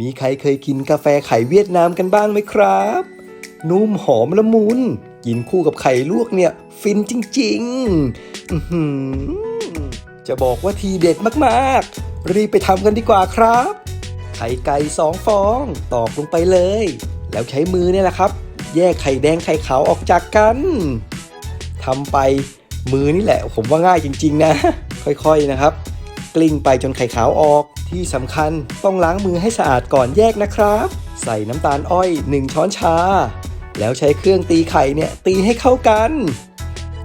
มีใครเคยกินกาแฟไข่เวียดนามกันบ้างไหมครับ นุ่มหอมละมุน กินคู่กับไข่ลวกเนี่ย ฟินจริงๆจะบอกว่าทีเด็ดมากๆ รีบไปทำกันดีกว่าครับ ไข่ไก่สองฟอง ตอกลงไปเลย แล้วใช้มือเนี่ยแหละครับ แยกไข่แดงไข่ขาวออกจากกันทำไปมือนี่แหละ ผมว่าง่ายจริง ๆ นะ ค่อยๆนะครับ ลิ้งไปจนไข่ขาวออก ที่สำคัญต้องล้างมือให้สะอาดก่อนแยกนะครับ ใส่น้ำตาลอ้อย 1 ช้อนชา แล้วใช้เครื่องตีไข่เนี่ยตีให้เข้ากัน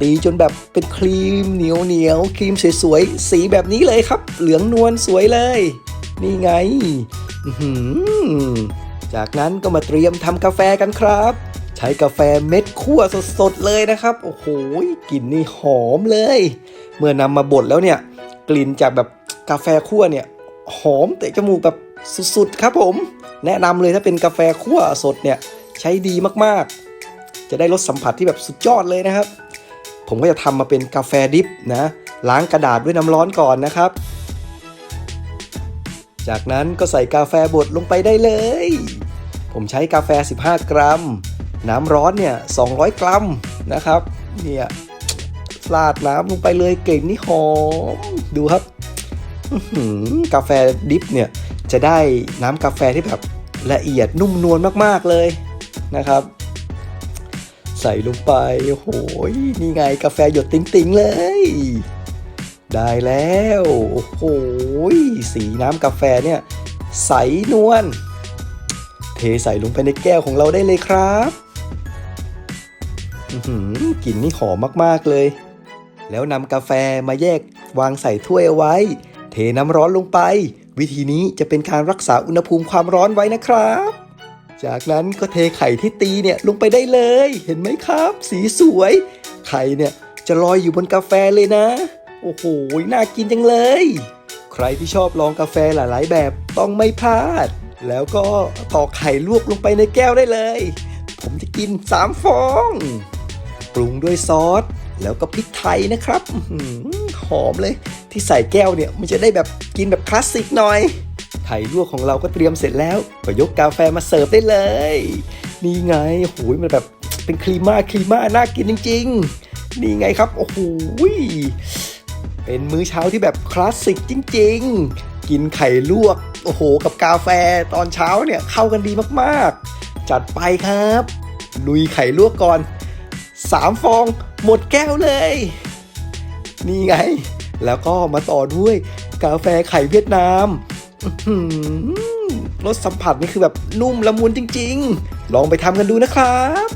ตีจนแบบเป็นครีมเหนียวเหนียวครีมสวยๆ สีแบบนี้เลยครับ เหลืองนวลสวยเลย นี่ไงจากนั้นก็มาเตรียมทำกาแฟกันครับ ใช้กาแฟเม็ดคั่วสดๆเลยนะครับ โอ้โหกลิ่นนี่หอมเลย เมื่อนำมาบดแล้วเนี่ย กลิ่นจากแบบ กาแฟคั่วเนี่ยหอมเตะจมูกแบบสุดๆครับผม แนะนำเลยถ้าเป็นกาแฟคั่วสดเนี่ยใช้ดีมากๆ จะได้รสสัมผัสที่แบบสุดยอดเลยนะครับ ผมก็จะทำมาเป็นกาแฟดิฟนะล้างกระดาษด้วยน้ำร้อนก่อนนะครับ จากนั้นก็ใส่กาแฟบดลงไปได้เลย ผมใช้กาแฟ 15 กรัม น้ำร้อนเนี่ย 200 กรัมนะครับ เนี่ยราดน้ำลงไปเลยเก่งนี่หอม ดูครับ กาแฟดิฟเนี่ยจะได้น้ำกาแฟที่แบบละเอียดนุ่มนวลมากๆเลยนะครับ ใส่ลงไปโอ้โหนี่ไงกาแฟหยดติ๋งๆเลย ได้แล้วโอ้โหสีน้ำกาแฟเนี่ยใสนวลเทใส่ลงไปในแก้วของเราได้เลยครับอื้อหือกลิ่นนี่หอมมากๆเลย แล้วนำกาแฟมาแยกวางใส่ถ้วยเอาไว้ เทน้ำร้อนลงไป วิธีนี้จะเป็นการรักษาอุณหภูมิความร้อนไว้นะครับ จากนั้นก็เทไข่ที่ตีเนี่ยลงไปได้เลย เห็นไหมครับ สีสวย ไข่เนี่ยจะลอยอยู่บนกาแฟเลยนะ โอ้โห น่ากินจังเลย ใครที่ชอบลองกาแฟหลายๆ แบบต้องไม่พลาด แล้วก็ตอกไข่ลวกลงไปในแก้วได้เลย ผมจะกิน 3 ฟอง ปรุงด้วยซอส แล้วก็พริกไทยนะครับ หอมเลย ที่ใส่แก้วเนี่ยมันจะได้แบบกินแบบคลาสสิกหน่อย ไข่ลวกของเราก็เตรียมเสร็จแล้ว ก็ยกกาแฟมาเสิร์ฟได้เลย นี่ไงโอ้ยมันแบบเป็นครีม่าครีม่าน่ากินจริง ๆ นี่ไงครับโอ้โหเป็นมื้อเช้าที่แบบคลาสสิกจริง ๆ กินไข่ลวกโอ้โห กับกาแฟตอนเช้าเนี่ยเข้ากันดีมากๆ จัดไปครับลุยไข่ลวกก่อน 3 ฟองหมดแก้วเลย นี่ไง แล้วก็มาต่อด้วยกาแฟไข่เวียดนามรสสัมผัสนี่คือแบบนุ่มละมุนจริง ๆ ลองไปทำกันดูนะครับ